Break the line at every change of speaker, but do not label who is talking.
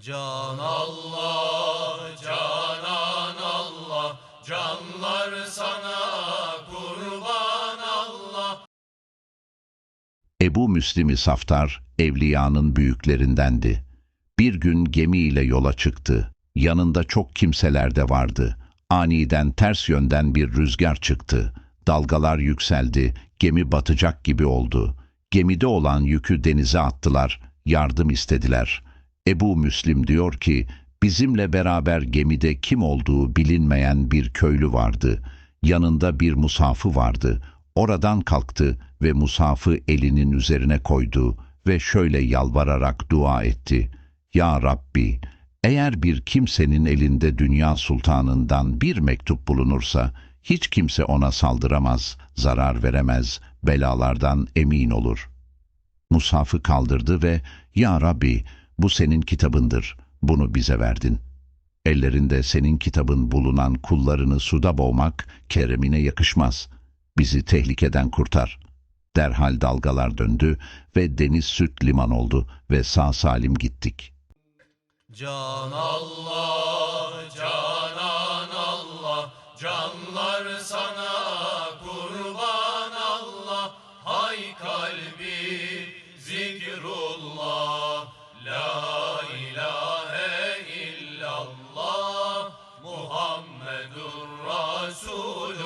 Can Allah, canan Allah, canlar sana kurban Allah.
Ebu Müslim-i Saftar, evliyanın büyüklerindendi. Bir gün gemiyle yola çıktı. Yanında çok kimseler de vardı. Aniden ters yönden bir rüzgar çıktı. Dalgalar yükseldi, gemi batacak gibi oldu. Gemide olan yükü denize attılar, yardım istediler. Ebu Müslim diyor ki, bizimle beraber gemide kim olduğu bilinmeyen bir köylü vardı. Yanında bir musafı vardı. Oradan kalktı ve musafı elinin üzerine koydu ve şöyle yalvararak dua etti. Ya Rabbi, eğer bir kimsenin elinde dünya sultanından bir mektup bulunursa, hiç kimse ona saldıramaz, zarar veremez, belalardan emin olur. Musafı kaldırdı ve, Ya Rabbi, bu senin kitabındır, bunu bize verdin. Ellerinde senin kitabın bulunan kullarını suda boğmak keremine yakışmaz. Bizi tehlikeden kurtar. Derhal dalgalar döndü ve deniz süt liman oldu ve sağ salim gittik.
Can Allah, canan Allah, canlar sağ. رسول